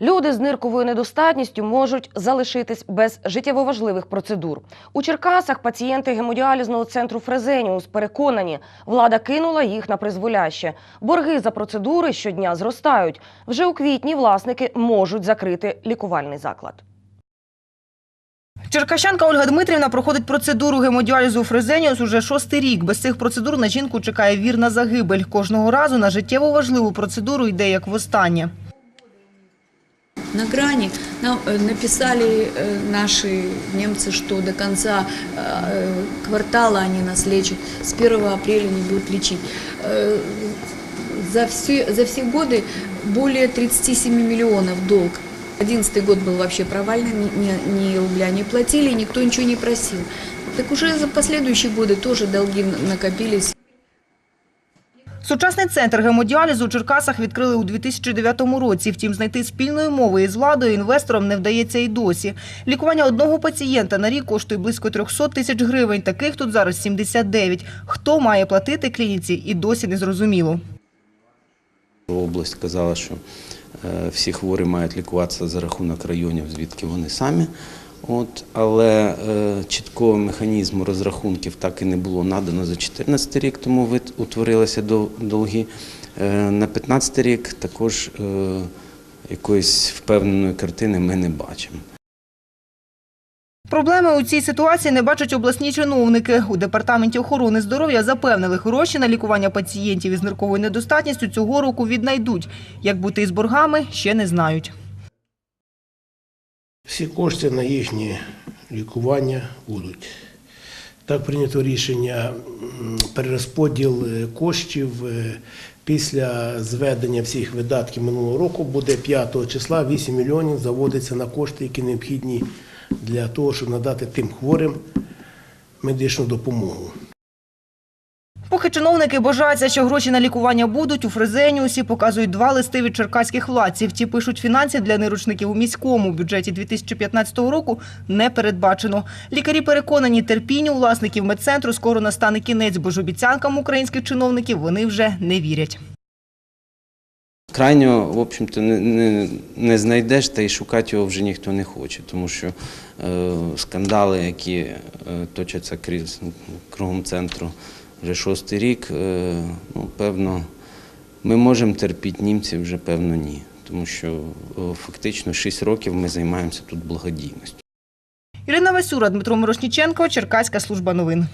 Люди з нирковою недостатністю можуть залишитись без життєво важливих процедур. У Черкасах пацієнти гемодіалізного центру Фрезеніус переконані, влада кинула їх на призволяще. Борги за процедури щодня зростають. Вже у квітні власники можуть закрити лікувальний заклад. Черкащанка Ольга Дмитрівна проходить процедуру гемодіалізу Фрезеніус уже шостий рік. Без цих процедур на жінку чекає вірна загибель. Кожного разу на життєво важливу процедуру йде як востаннє на грани. Нам э, написали э, наши немцы, что до конца э, квартала они нас лечат. С 1 апреля не будут лечить. Э, За все, за все годы более 37 миллионов долг. 11 год был вообще провальный, ни, ни- ни рубля не платили, никто ничего не просил. Так уже за последующие годы тоже долги накопились. Сучасний центр гемодіалізу у Черкасах відкрили у 2009 році. Втім, знайти спільної мови із владою інвесторам не вдається і досі. Лікування одного пацієнта на рік коштує близько 300 тисяч гривень. Таких тут зараз 79. Хто має платити клініці і досі не зрозуміло. Область казала, що е, всі хворі мають лікуватися за рахунок районів, звідки вони самі. От, але е, чіткого механізму розрахунків так і не було надано за 2014 рік, тому утворилися долги. Е, на 2015 рік також е, якоїсь впевненої картини ми не бачимо. Проблеми у цій ситуації не бачать обласні чиновники. У департаменті охорони здоров'я запевнили, гроші на лікування пацієнтів із нирковою недостатністю цього року віднайдуть. Як бути із боргами, ще не знають. Всі кошти на їхнє лікування будуть. Так прийнято рішення перерозподіл е, коштів е, після зведення всіх видатків минулого року буде 5 числа 8 мільйонів заводиться на кошти, які необхідні для того, щоб надати тим хворим медичну допомогу. Поки чиновники бажаються, що гроші на лікування будуть, у Фрезеніусі показують два листи від черкаських владців. Ті пишуть фінансів для неручників у міському бюджеті 2015 року не передбачено. Лікарі переконані, терпінню власників медцентру скоро настане кінець, бо ж обіцянкам українських чиновників вони вже не вірять. Общем-то, не, не, не знайдеш, та й шукати його вже ніхто не хоче, тому що е, скандали, які е, точаться крізь, кругом центру вже шостий рік, е, ну, певно, ми можемо терпіти німців, вже певно ні. Тому що фактично 6 років ми займаємося тут благодійністю. Ірина Васюра, Дмитро Мирошніченко, Черкаська служба новин.